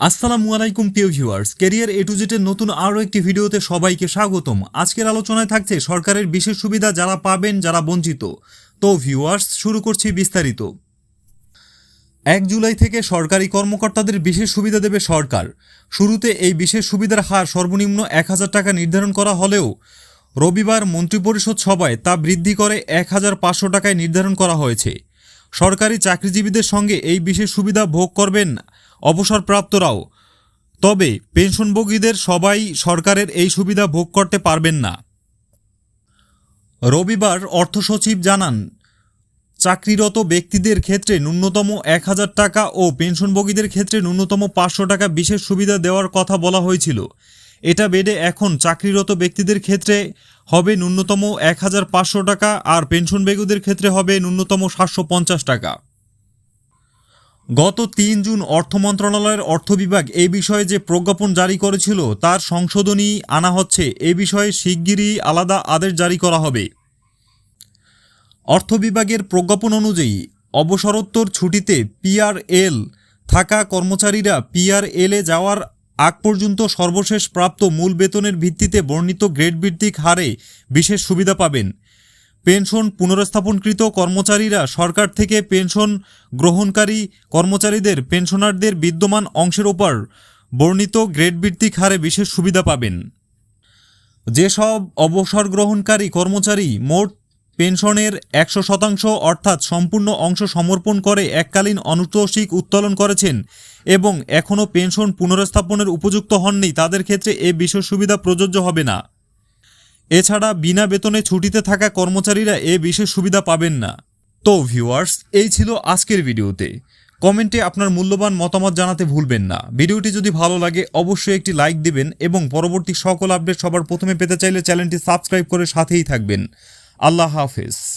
আসসালামু আলাইকুম, প্রিয় ভিউয়ার্স। ক্যারিয়ার এ টু জেটের নতুন আরও একটি ভিডিওতে সবাইকে স্বাগতম। আজকের আলোচনায় থাকছে সরকারের বিশেষ সুবিধা যারা পাবেন, যারা বঞ্চিত। তো ভিউয়ার্স, শুরু করছি বিস্তারিত। এক জুলাই থেকে সরকারি কর্মকর্তাদের বিশেষ সুবিধা দেবে সরকার। শুরুতে এই বিশেষ সুবিধার হার সর্বনিম্ন এক হাজার টাকা নির্ধারণ করা হলেও রবিবার মন্ত্রিপরিষদ সভায় তা বৃদ্ধি করে এক হাজার পাঁচশো টাকায় নির্ধারণ করা হয়েছে। সরকারি চাকরিজীবীদের সঙ্গে এই বিশেষ সুবিধা ভোগ করবেন অবসরপ্রাপ্তরাও। তবে পেনশনভোগীদের সবাই সরকারের এই সুবিধা ভোগ করতে পারবেন না। রবিবার অর্থ সচিব জানান, চাকরিরত ব্যক্তিদের ক্ষেত্রে ন্যূনতম এক হাজার টাকা ও পেনশনভোগীদের ক্ষেত্রে ন্যূনতম পাঁচশো টাকা বিশেষ সুবিধা দেওয়ার কথা বলা হয়েছিল। এটা বেড়ে এখন চাকরিরত ব্যক্তিদের ক্ষেত্রে হবে ন্যূনতম এক হাজার পাঁচশো টাকা আর পেনশনভোগীদের ক্ষেত্রে হবে ন্যূনতম সাতশো পঞ্চাশ টাকা। গত তিন জুন অর্থ মন্ত্রণালয়ের অর্থ বিভাগ এই বিষয়ে যে প্রজ্ঞাপন জারি করেছিল, তার সংশোধনী আনা হচ্ছে। এ বিষয়ে শিগগিরই আলাদা আদেশ জারি করা হবে। অর্থ বিভাগের প্রজ্ঞাপন অনুযায়ী অবসরোত্তর ছুটিতে পিআরএল থাকা কর্মচারীরা পিআরএলে যাওয়ার আগ পর্যন্ত সর্বশেষ প্রাপ্ত মূল বেতনের ভিত্তিতে বর্ণিত গ্রেড ভিত্তিক হারে বিশেষ সুবিধা পাবেন। পেনশন পুনরস্থাপনকৃত কর্মচারীরা সরকার থেকে পেনশন গ্রহণকারী কর্মচারীদের পেনশনারদের বিদ্যমান অংশের ওপর বর্ণিত গ্রেড ভিত্তিক হারে বিশেষ সুবিধা পাবেন। যেসব অবসর গ্রহণকারী কর্মচারী মোট পেনশনের একশো শতাংশ অর্থাৎ সম্পূর্ণ অংশ সমর্পণ করে এককালীন অনুতোষিক উত্তোলন করেছেন এবং এখনও পেনশন পুনরস্থাপনের উপযুক্ত হননি, তাদের ক্ষেত্রে এ বিশেষ সুবিধা প্রযোজ্য হবে না। এছাড়া বিনা বেতনে ছুটিতে থাকা কর্মচারীরা এ বিশেষ সুবিধা পাবেন না। তো ভিউয়ার্স, এই ছিল আজকের ভিডিওতে। কমেন্টে আপনার মূল্যবান মতামত জানাতে ভুলবেন না। ভিডিওটি যদি ভালো লাগে, অবশ্যই একটি লাইক দিবেন এবং পরবর্তী সকল আপডেট সবার প্রথমে পেতে চাইলে চ্যানেলটি সাবস্ক্রাইব করে সাথেই থাকবেন। আল্লাহ হাফেজ।